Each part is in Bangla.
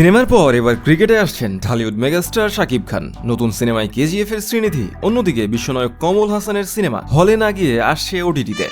সিনেমার পর এবার ক্রিকেটে আসছেন ঢালিউড মেগাস্টার শাকিব খান। নতুন সিনেমায় কেজিএফ এর শ্রীনিধি, অন্যদিকে বিশ্বনায়ক কমল হাসানের সিনেমা হলে না গিয়ে আসছে ওটিটিতে।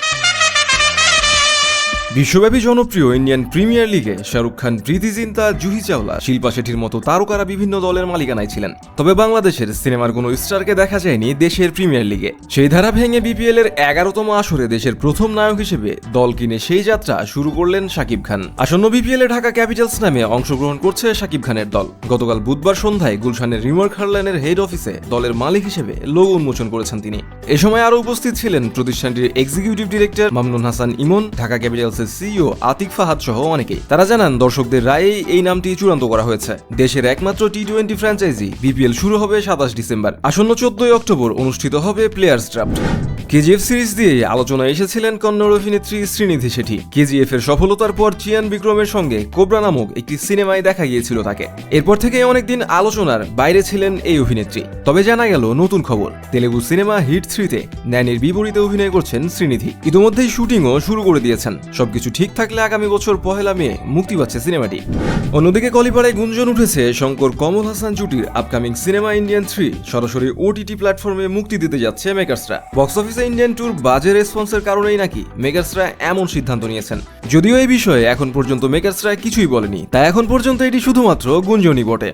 বিশ্বব্যাপী জনপ্রিয় ইন্ডিয়ান প্রিমিয়ার লিগে শাহরুখ খান, প্রীতি জিন্তা, জুহি চাওলা, শিল্পা শেঠির মতো তারকারা বিভিন্ন দলের মালিকানায় ছিলেন। তবে বাংলাদেশের সিনেমার কোনো স্টারকে দেখা যায়নি দেশের প্রিমিয়ার লিগে। সেই ধারা ভেঙে বিপিএল এর এগারোতম আসরে দেশের প্রথম নায়ক হিসেবে দল কিনে সেই যাত্রা শুরু করলেন শাকিব খান। আসন্ন বিপিএল এ ঢাকা ক্যাপিটালস নামে অংশগ্রহণ করছে শাকিব খানের দল। গতকাল বুধবার সন্ধ্যায় গুলশানের রিমার্ক হারল্যান্ডের হেড অফিসে দলের মালিক হিসেবে লোগো উন্মোচন করেছেন তিনি। এ সময় আরও উপস্থিত ছিলেন প্রতিষ্ঠানটির এক্সিকিউটিভ ডিরেক্টর মামনুন হাসান ইমন, ঢাকা ক্যাপিটালসের সিইও আতিক ফাহাদ সহ অনেকেই তারা জানান, দর্শকদের রায়েই এই নামটি চূড়ান্ত করা হয়েছে। দেশের একমাত্র টি টোয়েন্টি ফ্র্যাঞ্চাইজি বিপিএল শুরু হবে সাতাশ ডিসেম্বর, আসন্ন চোদ্দই অক্টোবর অনুষ্ঠিত হবে প্লেয়ার্স ড্রাফট কেজিএফ সিরিজ দিয়ে আলোচনায় এসেছিলেন কন্নড় অভিনেত্রী শ্রীনিধি শেঠি। কেজিএফ এর সফলতার পর চিয়ান বিক্রমের সঙ্গে কোবরা নামক একটি সিনেমায় দেখা গিয়েছিল তাকে। এরপর থেকে অনেকদিন আলোচনার বাইরে ছিলেন এই অভিনেত্রী। তবে জানা গেল, নতুন খবর, তেলেগু সিনেমা হিট থ্রিতে ন্যানির বিপরীতে অভিনয় করছেন শ্রীনিধি। ইতিমধ্যেই শুটিংও শুরু করে দিয়েছেন। সবকিছু ঠিক থাকলে আগামী বছর পহেলা মে মুক্তি পাচ্ছে সিনেমাটি। অন্যদিকে কলিপাড়ায় গুঞ্জন উঠেছে শঙ্কর কমল হাসান জুটির আপকামিং সিনেমা ইন্ডিয়ান থ্রি। সরাসরি ওটিটি প্ল্যাটফর্মে মুক্তি দিতে যাচ্ছে মেকার্সরা বক্স অফিসে ইন্ডিয়ান ট্যুর বাজে রেসপন্সের কারণেই নাকি মেকার্সরা এমন সিদ্ধান্ত নিয়েছেন। যদিও এই বিষয়ে এখন পর্যন্ত মেকার্সরা কিছুই বলেনি, তাই এখন পর্যন্ত এটি শুধুমাত্র গুঞ্জনই বটে।